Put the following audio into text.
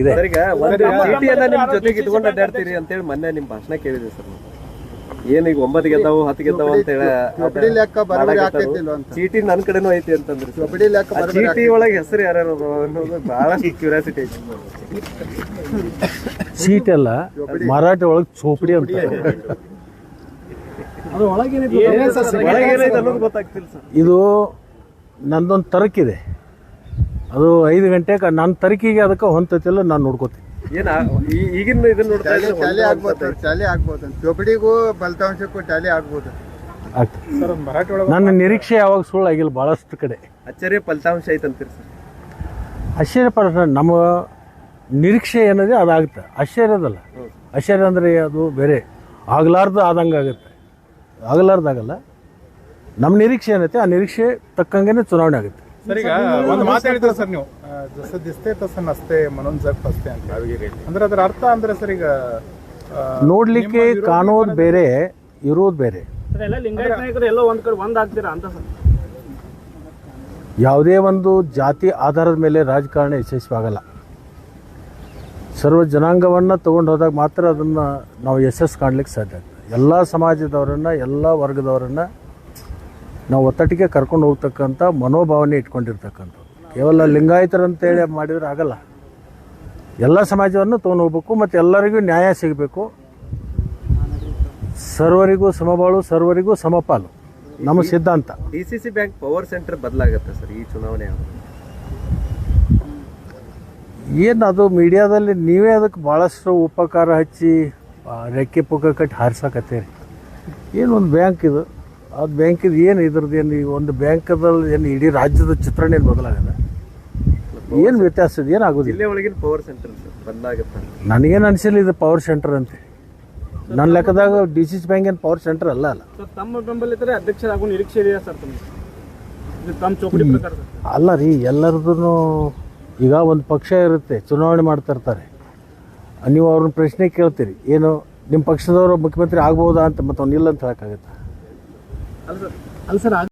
ನಮಗಿದೆ ಸರ್ ಈಗ ಒಂದು ಚೀಟಿಯನ್ನ ನಿಮ್ ಜೊತೆಗೆ ಇಟ್ಕೊಂಡು ಅಡ್ಡಾಡ್ತೀರಿ ಅಂತೇಳಿ ಮೊನ್ನೆ ನಿಮ್ ಭಾಷಣ ಕೇಳಿದೆ ಸರ್ ಏನು ಏನ್ ಈಗ ಒಂಬತ್ತು ಗೆದ್ದಾವು ಹತ್ತು ಗೆದ್ದಾವು ಅಂತ ಹೇಳಿ ಚೀಟಿ ನನ್ ಕಡೆನೂ ಐತಿ ಅಂತಂದ್ರೆ ಚೀಟಿ ಒಳಗೆ ಹೆಸರು ಯಾರ್ಯಾರು ಅನ್ನೋದು ಬಹಳ ಕ್ಯೂರಿಯಾಸಿಟಿ ಐತಿ. ಸೀಟ್ ಎಲ್ಲ ಮರಾಠಿ ಒಳಗೆ ಚೋಪಡಿ ಅಂತ. ಒಳಗೆ ಏನೈತೆ ಅನ್ನೋದು ಗೊತ್ತಾಗ್ತಿಲ್ಲ ಸರ್. ಇದು ನಂದೊಂದು ತರಕಿದೆ ಅದು ಐದು ಗಂಟೆಗೆ ನನ್ನ ತರಕಿಗೆ ಅದಕ್ಕೆ ಹೊಂತತಿಲ್ಲ ನಾನು ನೋಡ್ಕೋತೀನಿ. ಏನು ಈಗಿನ ಇದನ್ನ ನೋಡ್ತಾ ಟ್ಯಾಲಿ ಇದ್ರೆ ಟ್ಯಾಲಿ ಆಗ್ಬೋದು ಟ್ಯಾಲಿ ಆಗ್ಬೋದು. ಚೊಪಡಿಗೂ ಫಲಿತಾಂಶಕ್ಕೂ ಟ್ಯಾಲಿ ಆಗ್ಬೋದು. ಆಗ್ತದೆ. ನನ್ನ ನಿರೀಕ್ಷೆ ಯಾವಾಗ ಸುಳ್ಳು ಆಗಿಲ್ಲ ಭಾಳಷ್ಟು ಕಡೆ. ಅಚ್ಚರಿ ಫಲಿತಾಂಶ ಐತಂತೀರಿ ಸರ್? ಆಶ್ಚರ್ಯ ಪಡ ನಮ್ಮ ನಿರೀಕ್ಷೆ ಏನದೆ ಅದಾಗುತ್ತೆ ಆಶ್ಚರ್ಯದಲ್ಲ ಆಶ್ಚರ್ಯ ಅಂದರೆ ಅದು ಬೇರೆ. ಆಗ್ಲಾರ್ದು ಆದಂಗ ಆಗುತ್ತೆ. ಆಗಲಾರ್ದಾಗಲ್ಲ ನಮ್ಮ ನಿರೀಕ್ಷೆ ಏನೈತೆ ಆ ನಿರೀಕ್ಷೆ ತಕ್ಕಂಗೆ ಚುನಾವಣೆ ಆಗುತ್ತೆ. ಸರ್ ಈಗ ಒಂದು ಮಾತು ಹೇಳಿದ್ರೆ ಸರ್ ನೀವು. ಜಸ ದಿಸ್ತೆ ತಸ ನಸ್ತೆ ಮನೋನ್ ಜಗ್ ಫಸ್ತೆ ಅಂತ. ಅಂದ್ರೆ ಅದರ ಅರ್ಥ ಅಂದ್ರೆ ಸರ್ ಈಗ ನೋಡ್ಲಿಕ್ಕೆ ಕಾಣೋದು ಬೇರೆ ಇರೋದು ಬೇರೆ. ಎಲ್ಲ ಲಿಂಗಾಯತ ನಾಯಕರು ಎಲ್ಲೋ ಒಂದ್ ಕಡೆ ಒಂದ್ ಆಗ್ತೀರಾ ಅಂತ ಸರ್. ಯಾವುದೇ ಒಂದು ಜಾತಿ ಆಧಾರದ ಮೇಲೆ ರಾಜಕಾರಣ ಯಶಸ್ವಿ ಆಗಲ್ಲ ಸರ್ವ ಜನಾಂಗವನ್ನು ತಗೊಂಡು ಹೋದಾಗ ಮಾತ್ರ ಅದನ್ನು ನಾವು ಯಶಸ್ಸು ಕಾಣ್ಲಿಕ್ಕೆ ಸಾಧ್ಯ ಆಗ್ತದೆ. ಎಲ್ಲ ಸಮಾಜದವರನ್ನು ಎಲ್ಲ ವರ್ಗದವರನ್ನು ನಾವು ಒತ್ತಟಿಗೆ ಕರ್ಕೊಂಡು ಹೋಗ್ತಕ್ಕಂಥ ಮನೋಭಾವನೆ ಇಟ್ಕೊಂಡಿರ್ತಕ್ಕಂಥದ್ದು. ಕೇವಲ ಲಿಂಗಾಯತರಂತೇಳಿ ಮಾಡಿದ್ರೆ ಆಗಲ್ಲ. ಎಲ್ಲ ಸಮಾಜವನ್ನು ತೊಗೊಂಡು ಹೋಗ್ಬೇಕು ಮತ್ತು ಎಲ್ಲರಿಗೂ ನ್ಯಾಯ ಸಿಗಬೇಕು. ಸರ್ವರಿಗೂ ಸಮಬಾಳು ಸರ್ವರಿಗೂ ಸಮಪಾಲು. ನಮ್ಮ ಸಿದ್ಧಾಂತ. D C C bank power centre ಬದಲಾಗತ್ತೆ sir ಈ ಚುನಾವಣೆ. ಏನು ಅದು ಮೀಡಿಯಾದಲ್ಲಿ ನೀವೇ ಅದಕ್ಕೆ ಭಾಳಷ್ಟು ಉಪಕಾರ ಹಚ್ಚಿ ರೆಕ್ಕೆ ಪುಕ್ಕ ಕಟ್ಟಿ ಹಾರಿಸಕತ್ತೀರಿ. ಏನು ಒಂದು ಬ್ಯಾಂಕ್ ಇದು. ಅದು ಬ್ಯಾಂಕಿದ ಏನು ಇದ್ರದ್ದು ಏನು ಈ ಒಂದು ಬ್ಯಾಂಕದಲ್ಲಿ ಏನು ಇಡೀ ರಾಜ್ಯದ ಚಿತ್ರಣ ಏನು ಬದಲಾಗದ? ಏನು ವ್ಯತ್ಯಾಸ ಇದೆ? ಏನು ಇಲ್ಲೇ ಒಳಗಿನ ಪವರ್ ಸೆಂಟರ್ ಬಂದಾಗುತ್ತೆ ನನಗೇನು ಅನಿಸಿಲ್ಲ ಇದು ಪವರ್ ಸೆಂಟರ್ ಅಂತ. ನನ್ನ ಲೆಕ್ಕದಾಗ ಡಿ ಸಿ ಸಿ ಬ್ಯಾಂಕ್ ಏನು ಪವರ್ ಸೆಂಟರ್ ಅಲ್ಲ ಅಲ್ಲ. ಸರ್ ತಮ್ಮ ಬೆಂಬಲಿತರೆ ಅಧ್ಯಕ್ಷರಾಗೋ ನಿರೀಕ್ಷೆ ಇದೆಯಾ ಸರ್ ತಮ್ಮ ಇದು ತಮ್ಮ ಚೌಕಡಿ ಪ್ರಕಾರ ಸರ್ ಅಲ್ಲ ರೀ ಎಲ್ಲರದೂ ಈಗ ಒಂದು ಪಕ್ಷ ಇರುತ್ತೆ ಚುನಾವಣೆ ಮಾಡ್ತಾ ಇರ್ತಾರೆ. ನೀವು ಅವ್ರನ್ನ ಪ್ರಶ್ನೆ ಕೇಳ್ತೀರಿ ಏನು ನಿಮ್ಮ ಪಕ್ಷದವರು ಮುಖ್ಯಮಂತ್ರಿ ಆಗ್ಬೋದಾ ಅಂತ ಮತ್ತು ಅವ್ನು ಇಲ್ಲ ಅಂತ ಹೇಳೋಕ್ಕಾಗತ್ತಾ? ಅಲ್ಲ ಸರ್ ಅಲ್ಲ ಸರ್